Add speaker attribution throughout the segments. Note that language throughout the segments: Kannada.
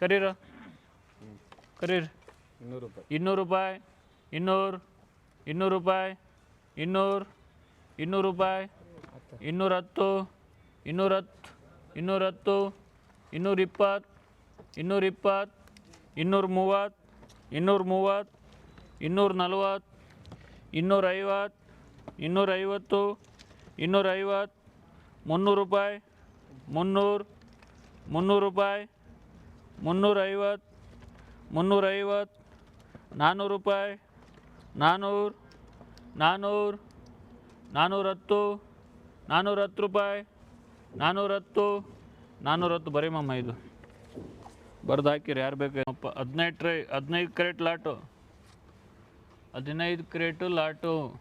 Speaker 1: ಚಿಕ್ಕಪ್ಪ ಕರೀರ ಕರೀರಿ
Speaker 2: ಇನ್ನೂರು ರೂಪಾಯಿ
Speaker 1: ಇನ್ನೂರು ರೂಪಾಯಿ ಇನ್ನೂರು ಇನ್ನೂರು ರೂಪಾಯಿ ಇನ್ನೂರು ಇನ್ನೂರು ರೂಪಾಯಿ ಇನ್ನೂರ ಹತ್ತು ಇನ್ನೂರ ಹತ್ತು ಇನ್ನೂರ ಹತ್ತು ಇನ್ನೂರ ಇಪ್ಪತ್ತು ಇನ್ನೂರ ಇಪ್ಪತ್ತು ಇನ್ನೂರ ಮೂವತ್ತು ಇನ್ನೂರ ಮೂವತ್ತು ಇನ್ನೂರ ನಲ್ವತ್ತು ಇನ್ನೂರ ಐವತ್ತು ಇನ್ನೂರ ಐವತ್ತು ಇನ್ನೂರ ಐವತ್ತು ಮುನ್ನೂರು ರೂಪಾಯಿ ಮುನ್ನೂರು ಮುನ್ನೂರು ರೂಪಾಯಿ ಮುನ್ನೂರ ಐವತ್ತು ಮುನ್ನೂರ ಐವತ್ತು ನಾನ್ನೂರು ರೂಪಾಯಿ ನಾನ್ನೂರು ನಾನ್ನೂರು ನಾನ್ನೂರತ್ತು ನಾನ್ನೂರತ್ತು ರೂಪಾಯಿ ನಾನ್ನೂರತ್ತು ನಾನ್ನೂರತ್ತು ನಾನ್ನೂರ ಬರೀ ಮಮ್ಮ ಇದು. ಬರ್ದು ಹಾಕಿರಿ ಯಾರು ಬೇಕು ಅಪ್ಪ ಹದಿನೈದು ಟ್ರೈ ಹದಿನೈದು ಕ್ರೇಟ್ ಲಾಟು. ಹದಿನೈದು ಕ್ರೇಟು ಲಾಟು.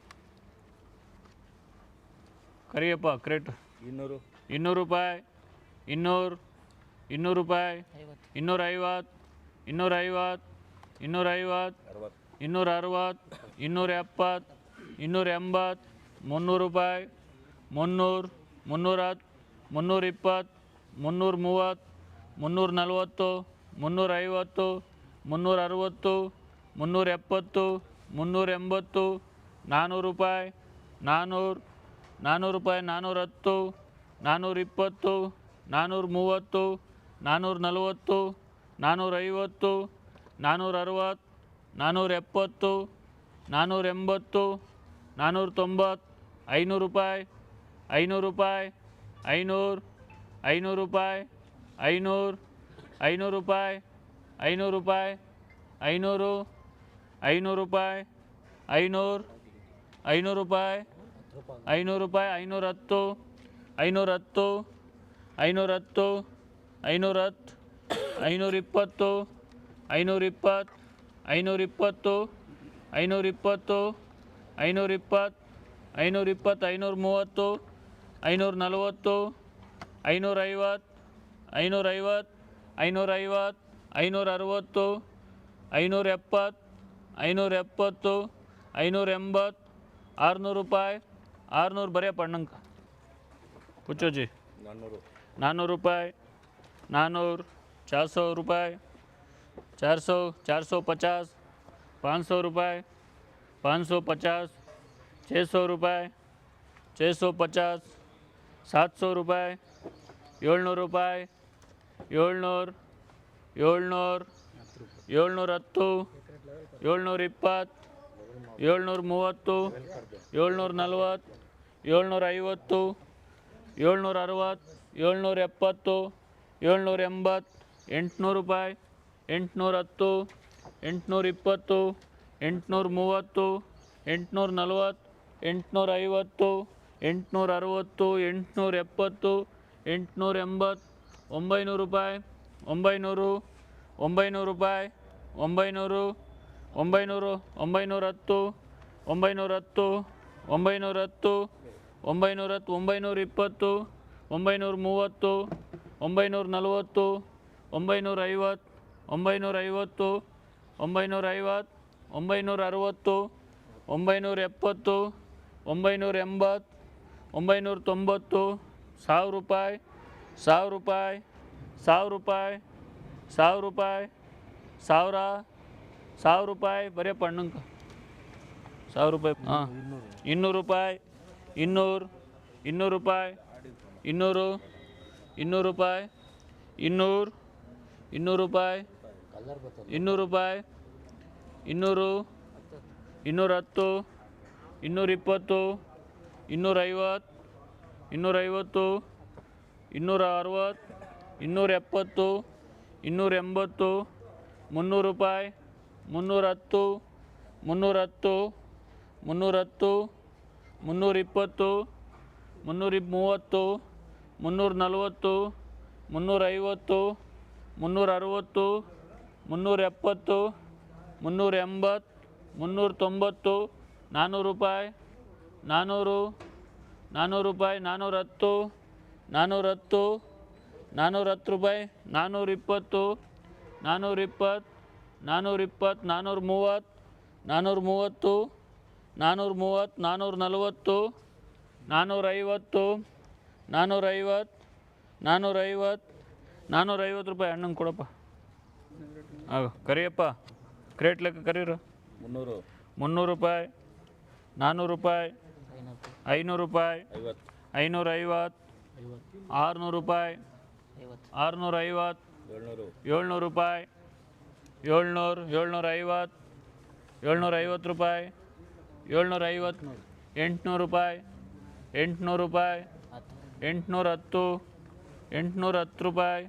Speaker 1: ಕರಿಯಪ್ಪ ಕ್ರೇಟು.
Speaker 2: ಇನ್ನೂರು.
Speaker 1: ಇನ್ನೂರು ರೂಪಾಯಿ ಇನ್ನೂರು. ಇನ್ನೂರು ರೂಪಾಯಿ ಇನ್ನೂರ ಐವತ್ತು ಇನ್ನೂರ ಐವತ್ತು ಇನ್ನೂರ ಐವತ್ತು ಇನ್ನೂರ ಅರವತ್ತು ಇನ್ನೂರ ಎಪ್ಪತ್ತು ಇನ್ನೂರ ಎಂಬತ್ತು ಮುನ್ನೂರು ರೂಪಾಯಿ ಮುನ್ನೂರು ಮುನ್ನೂರ ಹತ್ತು ಮುನ್ನೂರ ಇಪ್ಪತ್ತು ಮುನ್ನೂರ ಮೂವತ್ತು ಮುನ್ನೂರ ನಲವತ್ತು ಮುನ್ನೂರ ಐವತ್ತು ಮುನ್ನೂರ ಅರವತ್ತು ಮುನ್ನೂರ ಎಪ್ಪತ್ತು ಮುನ್ನೂರ ಎಂಬತ್ತು ನಾನ್ನೂರು ರೂಪಾಯಿ ನಾನ್ನೂರು ನಾನ್ನೂರು ರೂಪಾಯಿ ನಾನ್ನೂರ ಹತ್ತು ನಾನ್ನೂರ ಇಪ್ಪತ್ತು ನಾನ್ನೂರ ಮೂವತ್ತು ನಾನ್ನೂರ ನಲವತ್ತು ನಾನ್ನೂರ ಐವತ್ತು ನಾನ್ನೂರ ಅರವತ್ತು ನಾನ್ನೂರ ಎಪ್ಪತ್ತು ನಾನ್ನೂರ ಎಂಬತ್ತು ನಾನ್ನೂರ ತೊಂಬತ್ತು ಐನೂರು ರೂಪಾಯಿ ಐನೂರು ರೂಪಾಯಿ ಐನೂರು ಐನೂರು ರೂಪಾಯಿ ಐನೂರು ಐನೂರು ರೂಪಾಯಿ ಐನೂರು ರೂಪಾಯಿ ಐನೂರು ಐನೂರು ರೂಪಾಯಿ ಐನೂರು ಐನೂರು ರೂಪಾಯಿ ಐನೂರು ರೂಪಾಯಿ ಐನೂರ ಹತ್ತು ಐನೂರ ಹತ್ತು ಐನೂರ ಹತ್ತು ಐನೂರ ಹತ್ತು ಐನೂರ ಇಪ್ಪತ್ತು ಐನೂರ ಇಪ್ಪತ್ತು ಐನೂರ ಇಪ್ಪತ್ತು ಐನೂರ ಮೂವತ್ತು ಐನೂರ ನಲವತ್ತು ಐನೂರ ಐವತ್ತು ಐನೂರ ಐವತ್ತು ಐನೂರ ಐವತ್ತು ಐನೂರ ಅರವತ್ತು ಐನೂರ ಎಪ್ಪತ್ತು ಐನೂರ ಎಪ್ಪತ್ತು ಐನೂರ ಎಂಬತ್ತು ಆರುನೂರು ರೂಪಾಯಿ ಆರುನೂರು ಬರೆಯಪ್ಪ ಅಣ್ಣಂಕ ಪುಚ್ಚೋಜಿ
Speaker 2: ನಾನ್ನೂರು.
Speaker 1: ನಾನ್ನೂರು ರೂಪಾಯಿ नानूर चार सौ रुपए चार सौ चार सौ पचास, पाँच सौ रुपए पाँच सौ पचास, छः सौ रुपए छः सौ पचास, सात सौ रुपए ऐलनूर रुपए ऐलनूर ऐलनूर ऐलनूर हतूर इपत् ऐलनूर मूवूर नल्वत ऐलनूर ईवत ऐलनूर अरवूर एपत ಏಳ್ನೂರ ಎಂಬತ್ತು ಎಂಟುನೂರು ರೂಪಾಯಿ ಎಂಟುನೂರ ಹತ್ತು ಎಂಟುನೂರ ಇಪ್ಪತ್ತು ಎಂಟುನೂರ ಮೂವತ್ತು ಎಂಟುನೂರ ನಲ್ವತ್ತು ಎಂಟುನೂರ ಐವತ್ತು ಎಂಟುನೂರ ಅರುವತ್ತು ಎಂಟುನೂರ ಎಪ್ಪತ್ತು ಎಂಟುನೂರ ಎಂಬತ್ತು ಒಂಬೈನೂರು ರೂಪಾಯಿ, ಒಂಬೈನೂರು ಒಂಬೈನೂರು ರೂಪಾಯಿ, ಒಂಬೈನೂರು ಒಂಬೈನೂರು ಒಂಬೈನೂರ ಹತ್ತು ಒಂಬೈನೂರ ಹತ್ತು ಒಂಬೈನೂರ ಹತ್ತು ಒಂಬೈನೂರ ಹತ್ತು ಒಂಬೈನೂರ ಇಪ್ಪತ್ತು ಒಂಬೈನೂರ ಮೂವತ್ತು ಒಂಬೈನೂರ ನಲವತ್ತು ಒಂಬೈನೂರ ಐವತ್ತು ಒಂಬೈನೂರ ಐವತ್ತು ಒಂಬೈನೂರ ಐವತ್ತು ಒಂಬೈನೂರ ಅರುವತ್ತು ಒಂಬೈನೂರ ಎಪ್ಪತ್ತು ಒಂಬೈನೂರ ಎಂಬತ್ತು ಒಂಬೈನೂರ ತೊಂಬತ್ತು ಸಾವಿರ ರೂಪಾಯಿ ಸಾವಿರ ರೂಪಾಯಿ ಸಾವಿರ ರೂಪಾಯಿ ಸಾವಿರ ರೂಪಾಯಿ ಸಾವಿರ ಸಾವಿರ ರೂಪಾಯಿ ಬರೀ ಪಣ್ಣಂಕ. ಸಾವಿರ ರೂಪಾಯಿ. ಹಾಂ. ಇನ್ನೂರು ರೂಪಾಯಿ ಇನ್ನೂರು ಇನ್ನೂರು ರೂಪಾಯಿ ಇನ್ನೂರು ಇನ್ನೂರು ರೂಪಾಯಿ, ಇನ್ನೂರು ಇನ್ನೂರು ರೂಪಾಯಿ ಇನ್ನೂರು ರೂಪಾಯಿ, ಇನ್ನೂರು, ಇನ್ನೂರ ಹತ್ತು, ಇನ್ನೂರ ಇಪ್ಪತ್ತು, ಇನ್ನೂರ ಐವತ್ತು ಇನ್ನೂರ ಐವತ್ತು, ಇನ್ನೂರ ಅರವತ್ತು, ಇನ್ನೂರ ಎಪ್ಪತ್ತು, ಇನ್ನೂರ ಎಂಬತ್ತು, ಮುನ್ನೂರು ರೂಪಾಯಿ, ಮುನ್ನೂರ ಹತ್ತು ಮುನ್ನೂರ ಹತ್ತು ಮುನ್ನೂರ ಹತ್ತು, ಮುನ್ನೂರ ಇಪ್ಪತ್ತು, ಮುನ್ನೂರ ಇಪ್- ಮೂವತ್ತು ಮುನ್ನೂರ ನಲವತ್ತು ಮುನ್ನೂರೈವತ್ತು ಮುನ್ನೂರ ಅರವತ್ತು ಮುನ್ನೂರ ಎಪ್ಪತ್ತು ಮುನ್ನೂರ ಎಂಬತ್ತು ಮುನ್ನೂರ ತೊಂಬತ್ತು ನಾನ್ನೂರು ರೂಪಾಯಿ ನಾನ್ನೂರು ನಾನ್ನೂರು ರೂಪಾಯಿ ನಾನ್ನೂರ ಹತ್ತು ನಾನ್ನೂರ ಹತ್ತು ನಾನ್ನೂರ ಹತ್ತು ರೂಪಾಯಿ ನಾನ್ನೂರ ಇಪ್ಪತ್ತು ನಾನ್ನೂರ ಇಪ್ಪತ್ತು ನಾನ್ನೂರ ಇಪ್ಪತ್ತು ನಾನ್ನೂರ ಮೂವತ್ತು ನಾನ್ನೂರ ಮೂವತ್ತು ನಾನ್ನೂರ ಮೂವತ್ತು ನಾನ್ನೂರ ನಲವತ್ತು ನಾನ್ನೂರ ಐವತ್ತು ನಾನ್ನೂರ ಐವತ್ತು ನಾನ್ನೂರ ಐವತ್ತು ನಾನ್ನೂರ ಐವತ್ತು ರೂಪಾಯಿ ಅಣ್ಣಂಗೆ ಕೊಡಪ್ಪ. ಆಗ ಕರಿಯಪ್ಪ ಕ್ರೇಟ್ ಲೆಕ್ಕ ಕರೀರು.
Speaker 2: ಮುನ್ನೂರು.
Speaker 1: ಮುನ್ನೂರು ರೂಪಾಯಿ ನಾನ್ನೂರು ರೂಪಾಯಿ ಐನೂರು ರೂಪಾಯಿ ಐನೂರ ಐವತ್ತು ಆರುನೂರು ರೂಪಾಯಿ ಆರುನೂರ ಐವತ್ತು
Speaker 2: ಏಳ್ನೂರು.
Speaker 1: ಏಳ್ನೂರು ರೂಪಾಯಿ ಏಳ್ನೂರು ಏಳ್ನೂರ ಐವತ್ತು ಏಳ್ನೂರ ಐವತ್ತು ರೂಪಾಯಿ ಏಳ್ನೂರ ಐವತ್ತು ಎಂಟುನೂರು ರೂಪಾಯಿ ಎಂಟುನೂರು ರೂಪಾಯಿ ಎಂಟುನೂರ ಹತ್ತು ಎಂಟುನೂರ ಹತ್ತು ರೂಪಾಯಿ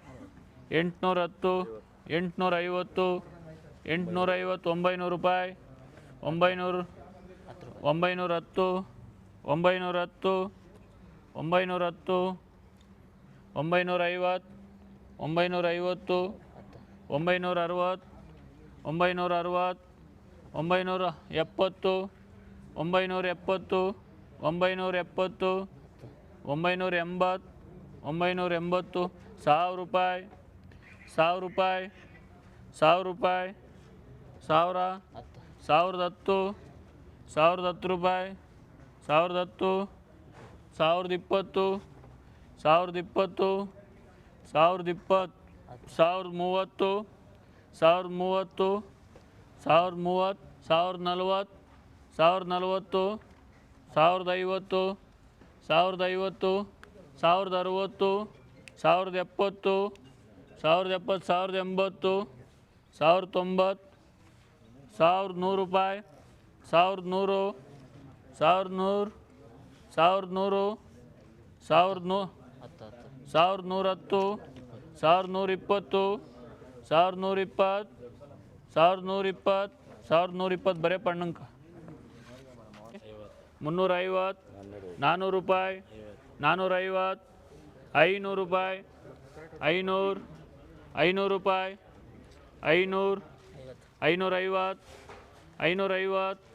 Speaker 1: ಎಂಟುನೂರ ಹತ್ತು ಎಂಟುನೂರ ಐವತ್ತು ಎಂಟುನೂರ ಐವತ್ತು ಒಂಬೈನೂರು ರೂಪಾಯಿ, ಒಂಬೈನೂರು ಒಂಬೈನೂರ ಹತ್ತು ಒಂಬೈನೂರ ಹತ್ತು ಒಂಬೈನೂರ ಹತ್ತು ಒಂಬೈನೂರ ಐವತ್ತು ಒಂಬೈನೂರ ಐವತ್ತು ಒಂಬೈನೂರ ಅರವತ್ತು ಒಂಬೈನೂರ ಅರವತ್ತು ಒಂಬೈನೂರ ಎಪ್ಪತ್ತು ಒಂಬೈನೂರ ಎಪ್ಪತ್ತು ಒಂಬೈನೂರ ಎಪ್ಪತ್ತು ಒಂಬೈನೂರ ಎಂಬತ್ತು ಒಂಬೈನೂರ ಎಂಬತ್ತು ಸಾವಿರ ರೂಪಾಯಿ ಸಾವಿರ ರೂಪಾಯಿ ಸಾವಿರ ರೂಪಾಯಿ, ಸಾವಿರ, ಸಾವಿರದ ಹತ್ತು ಸಾವಿರದ ಹತ್ತು ರೂಪಾಯಿ, ಸಾವಿರದ ಹತ್ತು, ಸಾವಿರದ ಇಪ್ಪತ್ತು ಸಾವಿರದ ಇಪ್ಪತ್ತು ಸಾವಿರದ ಇಪ್ಪತ್ತು, ಸಾವಿರದ ಮೂವತ್ತು ಸಾವಿರದ ಮೂವತ್ತು ಸಾವಿರದ ಮೂವತ್ತು, ಸಾವಿರದ ನಲ್ವತ್ತು ಸಾವಿರದ ನಲ್ವತ್ತು, ಸಾವಿರದ ಐವತ್ತು ಸಾವಿರದ ಐವತ್ತು, ಸಾವಿರದ ಅರುವತ್ತು, ಸಾವಿರದ ಎಪ್ಪತ್ತು ಸಾವಿರದ ಎಪ್ಪತ್ತು, ಸಾವಿರದ ಎಂಬತ್ತು, ಸಾವಿರದ ತೊಂಬತ್ತು, ಸಾವಿರದ ನೂರು ರೂಪಾಯಿ, ಸಾವಿರದ ನೂರು ಸಾವಿರದ ನೂರು ಸಾವಿರದ ನೂರು, ಸಾವಿರದ ನೂ, ಸಾವಿರದ ನೂರ ಹತ್ತು, ಸಾವಿರದ ನೂರ ಇಪ್ಪತ್ತು, ಸಾವಿರದ ನೂರ ಇಪ್ಪತ್ತು, ಸಾವಿರದ ನೂರ ಇಪ್ಪತ್ತು, ಸಾವಿರದ ನೂರ ಇಪ್ಪತ್ತು, ಬರೇ ಪಣ್ಣಂಕ. ಮುನ್ನೂರ ಐವತ್ತು ನಾನ್ನೂರು ರೂಪಾಯಿ ನಾನ್ನೂರ ಐವತ್ತು ಐನೂರು ರೂಪಾಯಿ ಐನೂರು ಐನೂರು ರೂಪಾಯಿ ಐನೂರು ಐನೂರ ಐವತ್ತು ಐನೂರ ಐವತ್ತು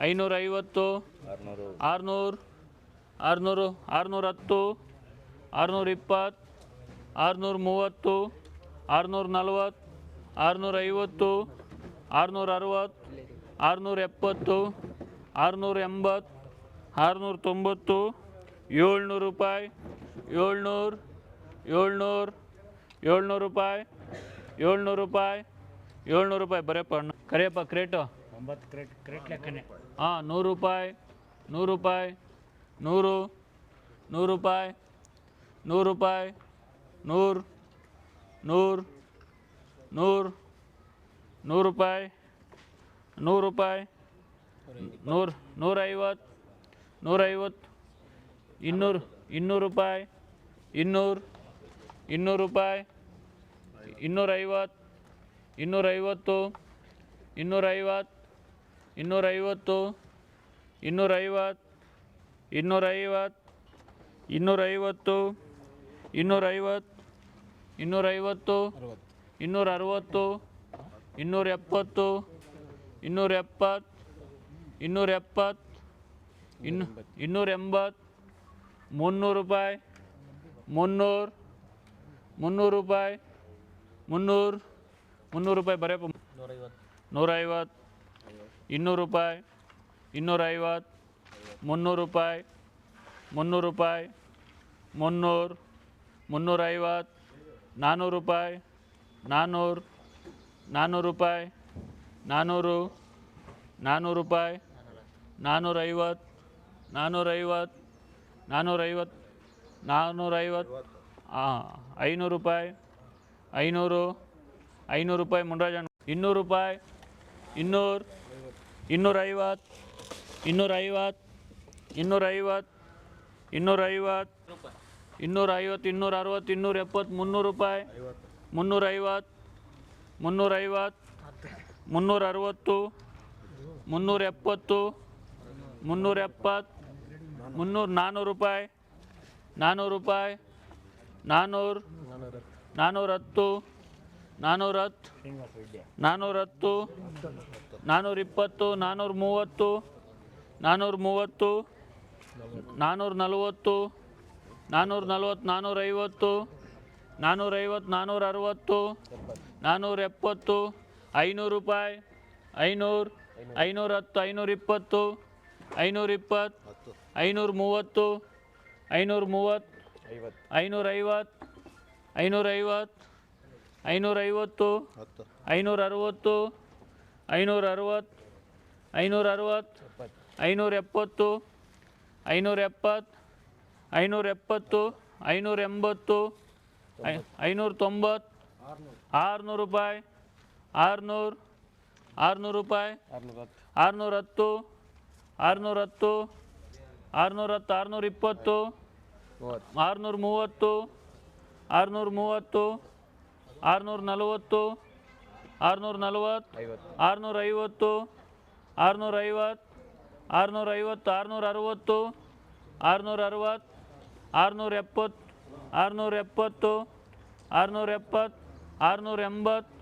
Speaker 1: ಐನೂರ ಐವತ್ತು
Speaker 2: ಆರುನೂರು.
Speaker 1: ಆರುನೂರು ಆರುನೂರು ಆರುನೂರ ಹತ್ತು ಆರುನೂರ ಇಪ್ಪತ್ತು ಆರುನೂರ ಮೂವತ್ತು ಆರುನೂರ ನಲ್ವತ್ತು ಆರುನೂರ ಐವತ್ತು ಆರುನೂರ ಅರವತ್ತು ಆರುನೂರ ಎಪ್ಪತ್ತು ಆರುನೂರ ಎಂಬತ್ತು ಆರುನೂರ ತೊಂಬತ್ತು ಏಳ್ನೂರು ರೂಪಾಯಿ ಏಳ್ನೂರು ಏಳ್ನೂರು ಏಳ್ನೂರು ರೂಪಾಯಿ ಏಳ್ನೂರು ರೂಪಾಯಿ ಏಳ್ನೂರು ರೂಪಾಯಿ. ಬರೆಯಪ್ಪ ಅಣ್ಣ. ಕರಿಯಪ್ಪ ಕ್ರೇಟು
Speaker 2: ಒಂಬತ್ತು ಕ್ರೇಟ್ ಕ್ರೇಟ್ ಲೆಕ್ಕನೆ.
Speaker 1: ಹಾಂ ನೂರು ರೂಪಾಯಿ ನೂರು ರೂಪಾಯಿ ನೂರು ನೂರು ರೂಪಾಯಿ ನೂರು ರೂಪಾಯಿ ನೂರು ನೂರು ನೂರು ನೂರು ರೂಪಾಯಿ ನೂರು ರೂಪಾಯಿ ನೂರು ನೂರೈವತ್ತು. ನೂರೈವತ್ತು, ಇನ್ನೂರು ಇನ್ನೂರು ರೂಪಾಯಿ, ಇನ್ನೂರು ಇನ್ನೂರು ರೂಪಾಯಿ, ಇನ್ನೂರೈವತ್ತು ಇನ್ನೂರೈವತ್ತು ಇನ್ನೂರೈವತ್ತು ಇನ್ನೂರೈವತ್ತು ಇನ್ನೂರೈವತ್ತು ಇನ್ನೂರೈವತ್ತು ಇನ್ನೂರೈವತ್ತು ಇನ್ನೂರೈವತ್ತು ಇನ್ನೂರೈವತ್ತು ಇನ್ನೂರ ಅರವತ್ತು ಇನ್ನೂರ ಎಪ್ಪತ್ತು ಇನ್ನೂರ ಎಪ್ಪತ್ತು ಇನ್ನೂರ ಎಪ್ಪತ್ತು ಇನ್ನು ಇನ್ನೂರ ಎಂಬತ್ತು ಮುನ್ನೂರು ರೂಪಾಯಿ ಮುನ್ನೂರು ಮುನ್ನೂರು ರೂಪಾಯಿ ಮುನ್ನೂರು ಮುನ್ನೂರು ರೂಪಾಯಿ ಬರೆಯಪ್ಪ ನೂರೈವತ್ತು. ಇನ್ನೂರು ರೂಪಾಯಿ ಇನ್ನೂರೈವತ್ತು ಮುನ್ನೂರು ರೂಪಾಯಿ ಮುನ್ನೂರು ರೂಪಾಯಿ ಮುನ್ನೂರು ಮುನ್ನೂರೈವತ್ತು ನಾನ್ನೂರು ರೂಪಾಯಿ ನಾನ್ನೂರು ನಾನ್ನೂರು ರೂಪಾಯಿ ನಾನ್ನೂರು ನಾನ್ನೂರು ರೂಪಾಯಿ ನಾನ್ನೂರೈವತ್ತು ನಾನ್ನೂರೈವತ್ತು ನಾನ್ನೂರೈವತ್ತು ನಾನ್ನೂರೈವತ್ತು ಹಾಂ ಐನೂರು ರೂಪಾಯಿ, ಐನೂರು ಐನೂರು ರೂಪಾಯಿ ಮುನ್ರಾಜನ್ ಇನ್ನೂರು ರೂಪಾಯಿ, ಇನ್ನೂರು, ಇನ್ನೂರೈವತ್ತು ಇನ್ನೂರೈವತ್ತು ಇನ್ನೂರೈವತ್ತು ಇನ್ನೂರೈವತ್ತು ಇನ್ನೂರೈವತ್ತು ಇನ್ನೂರ ಅರವತ್ತು ಇನ್ನೂರ ಎಪ್ಪತ್ತು ಮುನ್ನೂರು ರೂಪಾಯಿ, ಮುನ್ನೂರೈವತ್ತು ಮುನ್ನೂರೈವತ್ತು ಮುನ್ನೂರ ಅರವತ್ತು ಮುನ್ನೂರ ಎಪ್ಪತ್ತು ಮುನ್ನೂರ ಎಪ್ಪತ್ತು ಮುನ್ನೂರು ನಾನ್ನೂರು ರೂಪಾಯಿ ನಾನ್ನೂರು ರೂಪಾಯಿ ನಾನ್ನೂರು ನಾನ್ನೂರ ಹತ್ತು ನಾನ್ನೂರ ಹತ್ತು ನಾನ್ನೂರ ಹತ್ತು ನಾನ್ನೂರ ಇಪ್ಪತ್ತು ನಾನ್ನೂರ ಮೂವತ್ತು ನಾನ್ನೂರ ಮೂವತ್ತು ನಾನ್ನೂರ ನಲವತ್ತು ನಾನ್ನೂರ ನಲವತ್ತು ನಾನ್ನೂರ ಐವತ್ತು ನಾನ್ನೂರೈವತ್ತು ನಾನ್ನೂರ ಅರವತ್ತು ನಾನ್ನೂರ ಎಪ್ಪತ್ತು, ಐನೂರು ರೂಪಾಯಿ, ಐನೂರು, ಐನೂರ ಹತ್ತು, ಐನೂರ ಇಪ್ಪತ್ತು ಐನೂರ ಇಪ್ಪತ್ತು ಐನೂರ ಮೂವತ್ತು ಐನೂರ ಮೂವತ್ತು
Speaker 2: ಐವತ್ತು
Speaker 1: ಐನೂರ ಐವತ್ತು ಐನೂರೈವತ್ತು ಐನೂರೈವತ್ತು ಐನೂರ ಅರವತ್ತು ಐನೂರ ಅರವತ್ತು ಐನೂರ ಅರವತ್ತು ಐನೂರ ಎಪ್ಪತ್ತು ಐನೂರ ಎಪ್ಪತ್ತು ಐನೂರ ಎಪ್ಪತ್ತು ಐನೂರ ಎಂಬತ್ತು ಐ- ಐನೂರ ತೊಂಬತ್ತು ಆರುನೂರು ರೂಪಾಯಿ ಆರುನೂರು ಆರುನೂರು ರೂಪಾಯಿ ಆರುನೂರ ಹತ್ತು ಆರುನೂರ ಹತ್ತು ಆರುನೂರ ಹತ್ತು ಆರುನೂರ ಇಪ್ಪತ್ತು ಆರುನೂರ ಮೂವತ್ತು. ಆರುನೂರ ಮೂವತ್ತು ಆರುನೂರ ನಲವತ್ತು ಆರುನೂರ ನಲವತ್ತು ಆರುನೂರ ಐವತ್ತು. ಆರುನೂರ ಐವತ್ತು ಆರುನೂರ ಐವತ್ತು ಆರುನೂರ ಅರವತ್ತು ಆರುನೂರ ಅರವತ್ತು ಆರುನೂರ ಎಪ್ಪತ್ತು ಆರುನೂರ ಎಪ್ಪತ್ತು ಆರುನೂರ ಎಪ್ಪತ್ತು ಆರುನೂರ ಎಂಬತ್ತು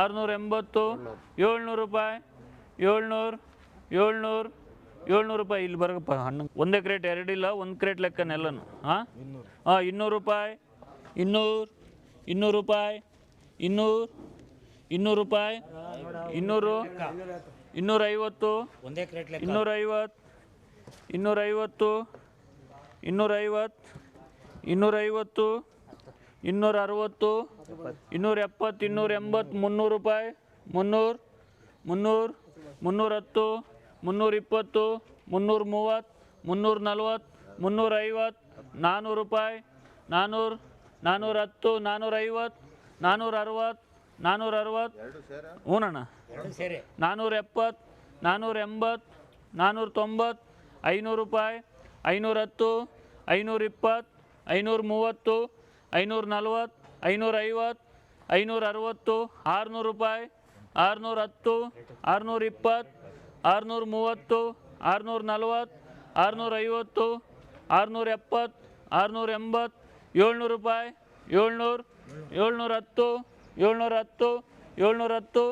Speaker 1: ಆರುನೂರ ಎಂಬತ್ತು ಏಳ್ನೂರು ರೂಪಾಯಿ ಏಳ್ನೂರು ಏಳ್ನೂರು. ಏಳ್ನೂರು ರೂಪಾಯಿ ಇಲ್ಲಿ ಬರಪ್ಪ ಹಣ್ಣು. ಒಂದೇ ಕ್ರೇಟ್ ಎರಡಿಲ್ಲ ಒಂದು ಕ್ರೇಟ್ ಲೆಕ್ಕನೆಲ್ಲನು ಹಾಂ? ಹಾಂ ಇನ್ನೂರು ರೂಪಾಯಿ ಇನ್ನೂರು ಇನ್ನೂರು ರೂಪಾಯಿ ಇನ್ನೂರು ಇನ್ನೂರು ರೂಪಾಯಿ ಇನ್ನೂರು ಇನ್ನೂರೈವತ್ತು
Speaker 2: ಒಂದೇ ಕ್ರೇಟ್ ಲೆಕ್ಕ.
Speaker 1: ಇನ್ನೂರೈವತ್ತು ಇನ್ನೂರೈವತ್ತು ಇನ್ನೂರೈವತ್ತು ಇನ್ನೂರೈವತ್ತು ಇನ್ನೂರ ಅರವತ್ತು ಇನ್ನೂರ ಎಪ್ಪತ್ತು ಇನ್ನೂರ ಎಂಬತ್ತು ಮುನ್ನೂರು ರೂಪಾಯಿ ಮುನ್ನೂರು ಮುನ್ನೂರು ಮುನ್ನೂರ ಹತ್ತು ಮುನ್ನೂರ ಇಪ್ಪತ್ತು ಮುನ್ನೂರ ಮೂವತ್ತು ಮುನ್ನೂರ ನಲ್ವತ್ತು ಮುನ್ನೂರ ಐವತ್ತು ನಾನ್ನೂರು ರೂಪಾಯಿ ನಾನ್ನೂರು ನಾನ್ನೂರ ಹತ್ತು ನಾನ್ನೂರ ಐವತ್ತು ನಾನ್ನೂರ ಅರವತ್ತು ನಾನ್ನೂರ ಅರವತ್ತು ಹ್ಞೂನಣ್ಣ ನಾನ್ನೂರ ಎಪ್ಪತ್ತು ನಾನ್ನೂರ ಎಂಬತ್ತು ನಾನ್ನೂರ ತೊಂಬತ್ತು ಐನೂರು ರೂಪಾಯಿ ಐನೂರ ಹತ್ತು ಐನೂರ ಇಪ್ಪತ್ತು ಐನೂರ ಮೂವತ್ತು ಐನೂರ ನಲ್ವತ್ತು ಐನೂರ ಐವತ್ತು ಐನೂರ ಅರವತ್ತು ಆರುನೂರು ರೂಪಾಯಿ ಆರುನೂರ ಹತ್ತು ಆರುನೂರ ಇಪ್ಪತ್ತು ಆರುನೂರ ಮೂವತ್ತು ಆರುನೂರ ನಲ್ವತ್ತು ಆರುನೂರ ಐವತ್ತು ಆರುನೂರ ಎಪ್ಪತ್ತು ಆರುನೂರ ಎಂಬತ್ತು ಏಳ್ನೂರು ರೂಪಾಯಿ ಏಳ್ನೂರು ಏಳ್ನೂರ ಹತ್ತು ಏಳ್ನೂರ ಹತ್ತು ಏಳ್ನೂರ ಹತ್ತು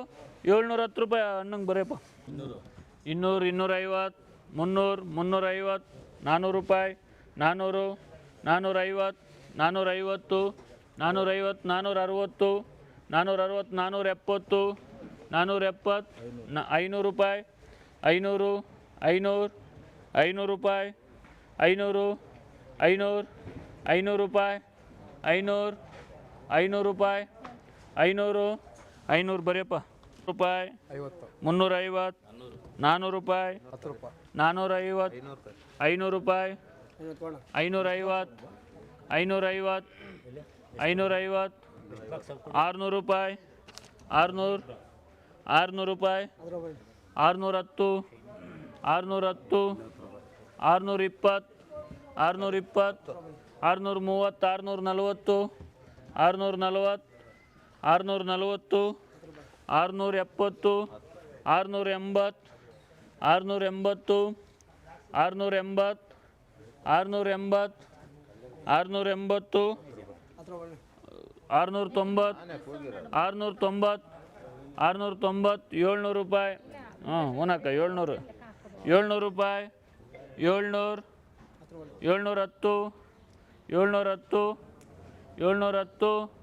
Speaker 1: ಏಳ್ನೂರ ಹತ್ತು ರೂಪಾಯಿ. ಅಣ್ಣಂಗೆ ಬರೆಯಪ್ಪ. ಇನ್ನೂರು. ಇನ್ನೂರೈವತ್ತು ಮುನ್ನೂರು ಮುನ್ನೂರೈವತ್ತು ನಾನ್ನೂರು ರೂಪಾಯಿ ನಾನ್ನೂರು ನಾನ್ನೂರೈವತ್ತು ನಾನ್ನೂರೈವತ್ತು ನಾನ್ನೂರೈವತ್ತು ನಾನ್ನೂರ ಅರವತ್ತು ನಾನ್ನೂರ ಅರವತ್ತು ನಾನ್ನೂರ ಎಪ್ಪತ್ತು ನಾನ್ನೂರ ಎಪ್ಪತ್ತು ನ ಐನೂರು ರೂಪಾಯಿ ಐನೂರು ಐನೂರು ಐನೂರು ರೂಪಾಯಿ ಐನೂರು ಐನೂರು ಐನೂರು ರೂಪಾಯಿ ಐನೂರು ಐನೂರು ರೂಪಾಯಿ ಐನೂರು ಐನೂರು ಬರೆಯಪ್ಪ. ರೂಪಾಯಿ
Speaker 3: ಐವತ್ತು.
Speaker 1: ಮುನ್ನೂರೈವತ್ತು ನಾನ್ನೂರು ರೂಪಾಯಿ
Speaker 3: ಹತ್ತು ರೂಪಾಯಿ.
Speaker 1: ಐನೂರ ಐನೂರು ರೂಪಾಯಿ ಐನೂರೈವತ್ತು ಐನೂರೈವತ್ತು ಐನೂರೈವತ್ತು ಆರುನೂರು ರೂಪಾಯಿ ಆರುನೂರು ಆರುನೂರು ರೂಪಾಯಿ ಆರುನೂರ ಹತ್ತು ಆರುನೂರ ಹತ್ತು ಆರುನೂರ ಇಪ್ಪತ್ತು ಆರುನೂರ ಇಪ್ಪತ್ತು ಆರುನೂರ ಮೂವತ್ತು ಆರುನೂರ ನಲವತ್ತು ಆರುನೂರ ನಲವತ್ತು ಆರುನೂರ ನಲವತ್ತು ಆರುನೂರ ಎಪ್ಪತ್ತು ಆರುನೂರ ಎಂಬತ್ತು ಆರುನೂರ ಎಂಬತ್ತು ಆರುನೂರ ಎಂಬತ್ತು ಆರುನೂರ ಎಂಬತ್ತು ಆರುನೂರ ಎಂಬತ್ತು ಆರುನೂರ ತೊಂಬತ್ತು ಆರುನೂರ ತೊಂಬತ್ತು ಆರುನೂರ ತೊಂಬತ್ತು ಏಳ್ನೂರು ರೂಪಾಯಿ. ಹಾಂ ಓನಕ್ಕ ಏಳ್ನೂರು. ಏಳ್ನೂರು ರೂಪಾಯಿ. ಏಳ್ನೂರು. ಏಳ್ನೂರ ಹತ್ತು. ಏಳ್ನೂರ ಹತ್ತು. ಏಳ್ನೂರ ಹತ್ತು.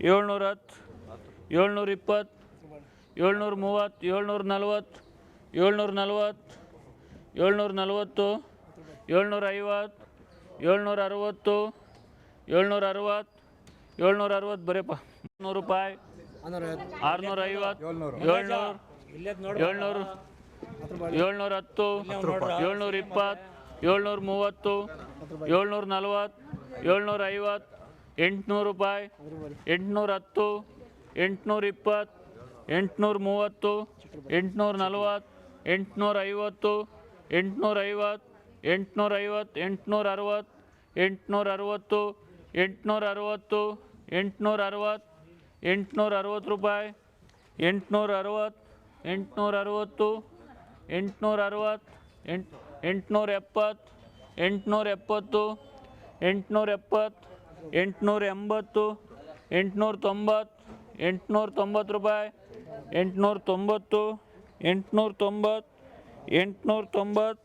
Speaker 1: ಏಳ್ನೂರ ಹತ್ತು. ಏಳ್ನೂರ ಇಪ್ಪತ್ತು. ಏಳ್ನೂರ ಮೂವತ್ತು. ಏಳ್ನೂರ ನಲ್ವತ್ತು. ಏಳ್ನೂರ ನಲ್ವತ್ತು. ಏಳ್ನೂರ ನಲ್ವತ್ತು. ಏಳ್ನೂರ ಐವತ್ತು. ಏಳ್ನೂರ ಅರವತ್ತು. ಏಳ್ನೂರ ಅರವತ್ತು. ಏಳ್ನೂರ ಅರವತ್ತು ಬರೀಪ್ಪ. ನೂರು ರೂಪಾಯಿ. ಆರುನೂರ ಐವತ್ತು.
Speaker 3: ಏಳ್ನೂರು.
Speaker 1: ಏಳ್ನೂರು ಏಳ್ನೂರ ಹತ್ತು ಏಳ್ನೂರ ಇಪ್ಪತ್ತು ಏಳ್ನೂರ ಮೂವತ್ತು ಏಳ್ನೂರ ನಲ್ವತ್ತು ಏಳ್ನೂರ ಐವತ್ತು ಎಂಟುನೂರು ರೂಪಾಯಿ ಎಂಟುನೂರ ಹತ್ತು ಎಂಟುನೂರ ಇಪ್ಪತ್ತು ಎಂಟುನೂರ ಮೂವತ್ತು ಎಂಟುನೂರ ನಲ್ವತ್ತು ಎಂಟುನೂರ ಐವತ್ತು ಎಂಟುನೂರ ಐವತ್ತು ಎಂಟುನೂರ ಐವತ್ತು ಎಂಟುನೂರ ಅರವತ್ತು ಎಂಟುನೂರ ಅರವತ್ತು ಎಂಟುನೂರ ಅರವತ್ತು ಎಂಟುನೂರ ಅರವತ್ತು ಎಂಟುನೂರ ಅರವತ್ತು ರೂಪಾಯಿ ಎಂಟುನೂರ ಅರವತ್ತು ಎಂಟುನೂರ ಅರವತ್ತು ಎಂಟುನೂರ ಅರವತ್ತು ಎಂಟು ಎಂಟುನೂರ ಎಪ್ಪತ್ತು ಎಂಟುನೂರ ಎಪ್ಪತ್ತು ಎಂಟುನೂರ ಎಪ್ಪತ್ತು ಎಂಟುನೂರ ಎಂಬತ್ತು ಎಂಟುನೂರ ತೊಂಬತ್ತು ಎಂಟುನೂರ ತೊಂಬತ್ತು ರೂಪಾಯಿ ಎಂಟುನೂರ ತೊಂಬತ್ತು ಎಂಟುನೂರ ತೊಂಬತ್ತು ಎಂಟುನೂರ ತೊಂಬತ್ತು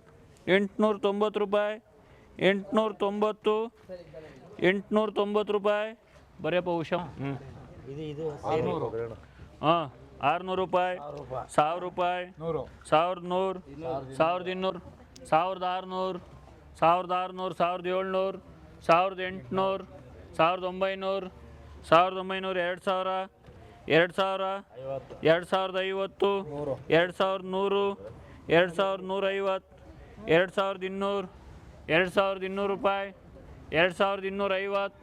Speaker 1: ಎಂಟುನೂರ ತೊಂಬತ್ತು ರೂಪಾಯಿ. ಎಂಟುನೂರ ತೊಂಬತ್ತು ಎಂಟುನೂರ ತೊಂಬತ್ತು ರೂಪಾಯಿ ಬರೆಯಪ್ಪ ಉಷಾ ಹ್ಞೂ ಹಾಂ. ಆರುನೂರು ರೂಪಾಯಿ. ಸಾವಿರ ರೂಪಾಯಿ. ಸಾವಿರದ ನೂರು. ಸಾವಿರದ ಇನ್ನೂರು. ಸಾವಿರದ ಆರುನೂರು. ಸಾವಿರದ ಆರುನೂರು ಸಾವಿರದ ಏಳ್ನೂರು ಸಾವಿರದ ಎಂಟುನೂರು ಸಾವಿರದ ಒಂಬೈನೂರು ಸಾವಿರದ ಒಂಬೈನೂರ ಎರಡು ಸಾವಿರ ಎರಡು ಸಾವಿರ ಎರಡು ಸಾವಿರದ ಐವತ್ತು ಎರಡು ಸಾವಿರದ ನೂರು ಎರಡು ಸಾವಿರದ ನೂರೈವತ್ತು ಎರಡು ಸಾವಿರದ ಇನ್ನೂರು ಎರಡು ಸಾವಿರದ ಇನ್ನೂರು ರೂಪಾಯಿ ಎರಡು ಸಾವಿರದ ಇನ್ನೂರ ಐವತ್ತು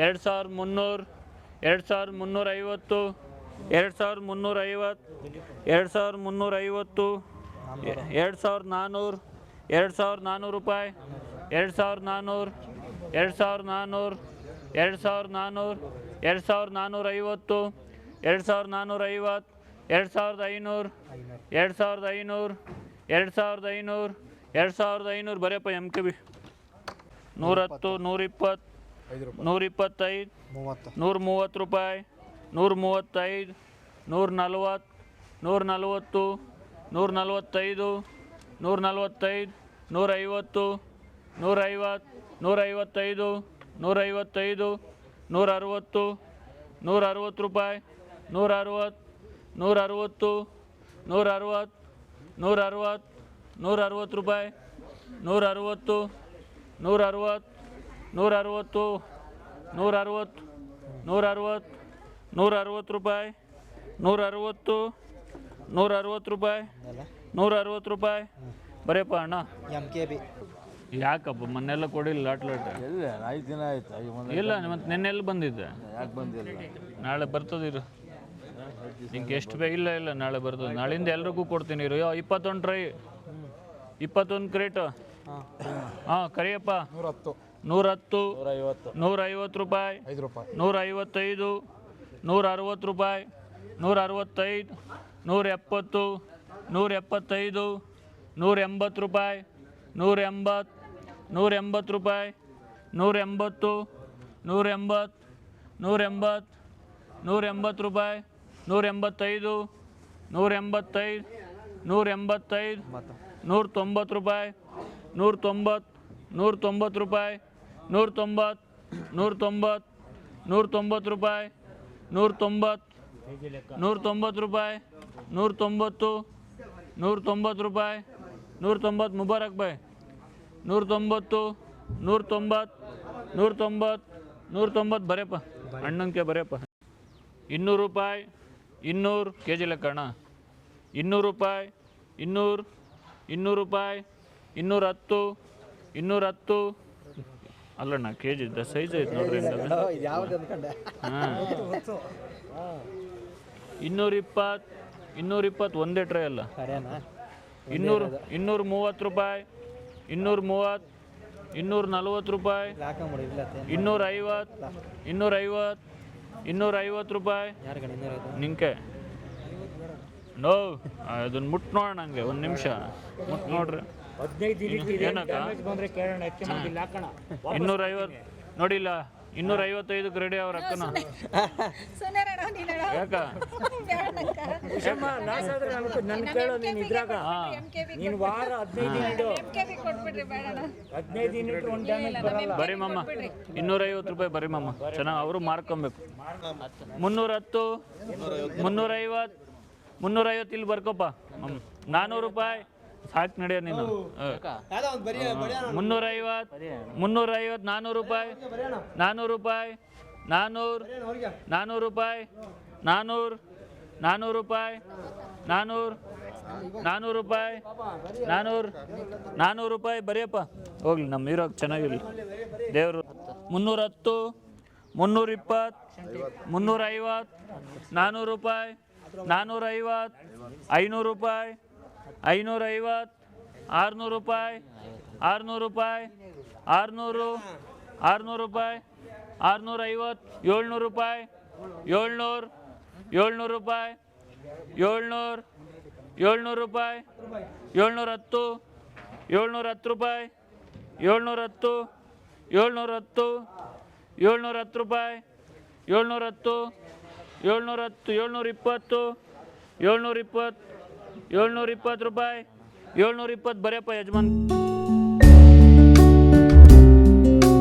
Speaker 1: ಎರಡು ಸಾವಿರದ ಮುನ್ನೂರು ಎರಡು ಸಾವಿರದ ಮುನ್ನೂರ ಐವತ್ತು ಎರಡು ಸಾವಿರದ ಮುನ್ನೂರ ಐವತ್ತು ಎರಡು ಸಾವಿರದ ಮುನ್ನೂರ ಐವತ್ತು ಎರಡು ಸಾವಿರದ ನಾನ್ನೂರು ಎರಡು ಸಾವಿರದ ನಾನ್ನೂರು ರೂಪಾಯಿ ಎರಡು ಸಾವಿರದ ನಾನ್ನೂರು ಎರಡು ಸಾವಿರದ ನಾನ್ನೂರು ಎರಡು ಸಾವಿರದ ನಾನ್ನೂರು ಎರಡು ಸಾವಿರದ ನಾನ್ನೂರ ಐವತ್ತು ಎರಡು ಸಾವಿರದ ನಾನ್ನೂರ ಐವತ್ತು ಎರಡು ಸಾವಿರದ ಐನೂರು ಎರಡು ಸಾವಿರದ ಐನೂರು ಎರಡು ಸಾವಿರದ ಐನೂರು ಎರಡು ಸಾವಿರದ ಐನೂರು ಬರೆಯಪ್ಪ ಎಂ ಕೆ ಬಿ ನೂರತ್ತು ನೂರಿಪ್ಪತ್ತು ನೂರಿಪ್ಪತ್ತೈದು ನೂರ ಮೂವತ್ತು ರೂಪಾಯಿ ನೂರ ಮೂವತ್ತೈದು ನೂರ ನಲ್ವತ್ತು ನೂರ ನಲ್ವತ್ತು ನೂರ ನಲ್ವತ್ತೈದು ನೂರ ನಲ್ವತ್ತೈದು ನೂರೈವತ್ತು ನೂರೈವತ್ತು, ನೂರೈವತ್ತೈದು ನೂರೈವತ್ತೈದು ನೂರ ಅರುವತ್ತು ನೂರ ಅರವತ್ತು ರೂಪಾಯಿ ನೂರ ಅರವತ್ತು ನೂರ ಅರುವತ್ತು ನೂರ ಅರುವತ್ತು ನೂರ ಅರುವತ್ತು ನೂರ ಅರುವತ್ತು ರೂಪಾಯಿ ನೂರ ಅರುವತ್ತು ನೂರ ಅರುವತ್ತು ನೂರ ಅರುವತ್ತು ನೂರ ಅರುವತ್ತು ನೂರ ಅರವತ್ತು ನೂರ ಅರವತ್ತು ರೂಪಾಯಿ ನೂರ ಅರವತ್ತು ನೂರ ಅರವತ್ತು ರೂಪಾಯಿ ನೂರ ಅರವತ್ತು ರೂಪಾಯಿ. ಬರೇಪ್ಪ ಅಣ್ಣ.
Speaker 3: ಎಂ ಕೆ ಬಿ
Speaker 1: ಯಾಕಪ್ಪ ಮೊನ್ನೆಲ್ಲ ಕೊಡಿಲ್ಲ ಲಾಟ್ ಲಾಟ್?
Speaker 4: ಇಲ್ಲ ಐದು ದಿನ ಆಯ್ತು
Speaker 1: ಇಲ್ಲ ಮತ್ತೆ ನಿನ್ನೆಲ್ಲ ಬಂದಿದ್ದೆ.
Speaker 4: ಯಾಕೆ ಬಂದಿಲ್ಲ?
Speaker 1: ನಾಳೆ ಬರ್ತದಿರು ನಿಂಗೆ ಎಷ್ಟು ಬೇಗ ಇಲ್ಲ ಇಲ್ಲ ನಾಳೆ ಬರ್ತದೆ. ನಾಳಿಂದ ಎಲ್ರಿಗೂ ಕೊಡ್ತೀನಿ ಇರು. ಯೋ ಇಪ್ಪತ್ತೊಂದು ಟ್ರೈ ಇಪ್ಪತ್ತೊಂದು ಕ್ರೇಟ್
Speaker 3: ಹಾಂ
Speaker 1: ಕರಿಯಪ್ಪ.
Speaker 3: ನೂರತ್ತು.
Speaker 1: ನೂರತ್ತು
Speaker 4: ನೂರ ಐವತ್ತು
Speaker 1: ನೂರ ಐವತ್ತು ರೂಪಾಯಿ.
Speaker 3: ರೂಪಾಯಿ
Speaker 1: ನೂರ ಅರವತ್ತು ರೂಪಾಯಿ ನೂರ ಅರವತ್ತೈದು ನೂರ ಎಪ್ಪತ್ತು ನೂರ ಎಪ್ಪತ್ತೈದು ನೂರ ಎಂಬತ್ತು ರೂಪಾಯಿ ನೂರ ಎಂಬತ್ತು ನೂರ ಎಂಬತ್ತು ರೂಪಾಯಿ ನೂರ ಎಂಬತ್ತು ನೂರ ಎಂಬತ್ತು ನೂರ ಎಂಬತ್ತು ನೂರ ಎಂಬತ್ತು ರೂಪಾಯಿ ನೂರ ಎಂಬತ್ತೈದು ನೂರ ಎಂಬತ್ತೈದು ನೂರ ಎಂಬತ್ತೈದು ನೂರ ತೊಂಬತ್ತು ರೂಪಾಯಿ ನೂರ ತೊಂಬತ್ತು ನೂರ ತೊಂಬತ್ತು ರೂಪಾಯಿ ನೂರ ತೊಂಬತ್ತು ನೂರ ತೊಂಬತ್ತು ನೂರ ತೊಂಬತ್ತು ರೂಪಾಯಿ ನೂರ ತೊಂಬತ್ತು ನೂರ ತೊಂಬತ್ತು ರೂಪಾಯಿ ನೂರ ತೊಂಬತ್ತು ನೂರ ತೊಂಬತ್ತು ರೂಪಾಯಿ ನೂರ ತೊಂಬತ್ತು ಮುಬಾರಕ್ ಬಾಯ್. ನೂರ ತೊಂಬತ್ತು ನೂರ ತೊಂಬತ್ತು ನೂರ ತೊಂಬತ್ತು ನೂರ ತೊಂಬತ್ತು ಬರೆಯಪ್ಪ. ಅಣ್ಣಂಗೆ ಬರೆಯಪ್ಪ. ಇನ್ನೂರು ರೂಪಾಯಿ, ಇನ್ನೂರು ಕೆ ಜಿ ಲೆಕ್ಕ ಅಣ್ಣ. ಇನ್ನೂರು ರೂಪಾಯಿ, ಇನ್ನೂರು ಇನ್ನೂರು ರೂಪಾಯಿ ಇನ್ನೂರ ಹತ್ತು ಇನ್ನೂರ ಹತ್ತು ಅಲ್ಲಣ್ಣ ಕೆ ಜಿ ಸೈಜ್ ಐತೆ ನೋಡ್ರಿ ಇನ್ನೂರ ಇಪ್ಪತ್ತು ಇನ್ನೂರ ಇಪ್ಪತ್ತು ಒಂದೇ ಟ್ರೈ ಅಲ್ಲ. ಇನ್ನೂರ ಇನ್ನೂರು ಮೂವತ್ತು ರೂಪಾಯಿ ಇನ್ನೂರ ಮೂವತ್ತು ಇನ್ನೂರ ನಲ್ವತ್ತು ರೂಪಾಯಿ ಇನ್ನೂರ ಐವತ್ತು ಇನ್ನೂರ ಐವತ್ತು ಇನ್ನೂರ ಐವತ್ತು ರೂಪಾಯಿ. ನಿಂಕೆ? ನೋ ಅದನ್ನ ಮುಟ್ಟು ನೋಡೋಣ ಹಂಗೆ ಒಂದು ನಿಮಿಷ. ಮುಟ್ಟು ನೋಡ್ರಿ.
Speaker 2: ಹದಿನೈದು ದಿನಕ್ಕೆ ಇದೆ ಡ್ಯಾಮೇಜ್ ಬಂದ್ರೆ ಕೇಳೋಣ ಹೆಚ್ಚು ಮಂದಿಲ್ಲ ಹಾಕೋಣ.
Speaker 1: ಇನ್ನೂರ ಐವತ್ತು ನೋಡಿಲ್ಲ ಇನ್ನೂರ ಐವತ್ತೈದಕ್ಕೆ ರೆಡಿ ಅವ್ರ ಅಕ್ಕನ. ಯಾಕ?
Speaker 2: ಕೇಳೋ ನೀನು ಇದ್ರಾಗ. ನೀನು ವಾರ ಹದಿನೈದು ಹದಿನೈದು ದಿನ ಇಟ್ಟು ಒಂದು ಡ್ಯಾಮೇಜ್ ಬರಲ್ಲ.
Speaker 1: ಬರೀ ಮಮ್ಮ ಇನ್ನೂರೈವತ್ತು ರೂಪಾಯಿ ಬರೀ ಮಮ್ಮ ಚೆನ್ನಾಗಿ ಅವರು ಮಾರ್ಕೊಬೇಕು. ಮುನ್ನೂರ ಹತ್ತು ಮುನ್ನೂರೈವತ್ತು ಮುನ್ನೂರೈವತ್ತು ಇಲ್ಲಿ ಬರ್ಕೊಪ್ಪ. ಮಮ್ಮ ನಾನ್ನೂರು ರೂಪಾಯಿ. ಸಾಕು ನಡೆಯ ನೀನು. ಮುನ್ನೂರೈವತ್ತು ಮುನ್ನೂರೈವತ್ತು ನಾನ್ನೂರು ರೂಪಾಯಿ. ನಾನ್ನೂರು ರೂಪಾಯಿ. ನಾನ್ನೂರು ನಾನ್ನೂರು ರೂಪಾಯಿ. ನಾನ್ನೂರು ನಾನ್ನೂರು ರೂಪಾಯಿ. ನಾನ್ನೂರು ನಾನ್ನೂರು ರೂಪಾಯಿ. ನಾನ್ನೂರು ನಾನ್ನೂರು ರೂಪಾಯಿ. ಬರೆಯಪ್ಪ. ಹೋಗ್ಲಿ ನಮ್ಮ ಇರೋ ಚೆನ್ನಾಗಿರ್ಲಿ. ದೇವರು. ಮುನ್ನೂರ ಹತ್ತು ಮುನ್ನೂರ ಇಪ್ಪತ್ತು ಮುನ್ನೂರ ಐವತ್ತು ನಾನ್ನೂರು ರೂಪಾಯಿ. ನಾನ್ನೂರ ಐವತ್ತು ಐನೂರು ರೂಪಾಯಿ. ಐನೂರ ಐವತ್ತು ಆರುನೂರು ರೂಪಾಯಿ ಆರುನೂರು ರೂಪಾಯಿ, ಆರುನೂರು ಆರುನೂರು ರೂಪಾಯಿ ಆರುನೂರ ಐವತ್ತು ಏಳ್ನೂರು ರೂಪಾಯಿ, ಏಳ್ನೂರು ಏಳ್ನೂರು ರೂಪಾಯಿ, ಏಳ್ನೂರು ಏಳ್ನೂರು ರೂಪಾಯಿ ಏಳ್ನೂರ ಹತ್ತು ಏಳ್ನೂರ ಹತ್ತು ರೂಪಾಯಿ ಏಳ್ನೂರ ಹತ್ತು ಏಳ್ನೂರ ಹತ್ತು ಏಳ್ನೂರ ಹತ್ತು ರೂಪಾಯಿ ಏಳ್ನೂರ ಹತ್ತು ಏಳ್ನೂರ ಹತ್ತು ಏಳ್ನೂರ ಇಪ್ಪತ್ತು ಏಳ್ನೂರ ಇಪ್ಪತ್ತು ಏಳ್ನೂರ ಇಪ್ಪತ್ತು ರೂಪಾಯಿ ಏಳ್ನೂರ ಇಪ್ಪತ್ತು ಬರೆಯಪ್ಪ ಯಜಮಾನ್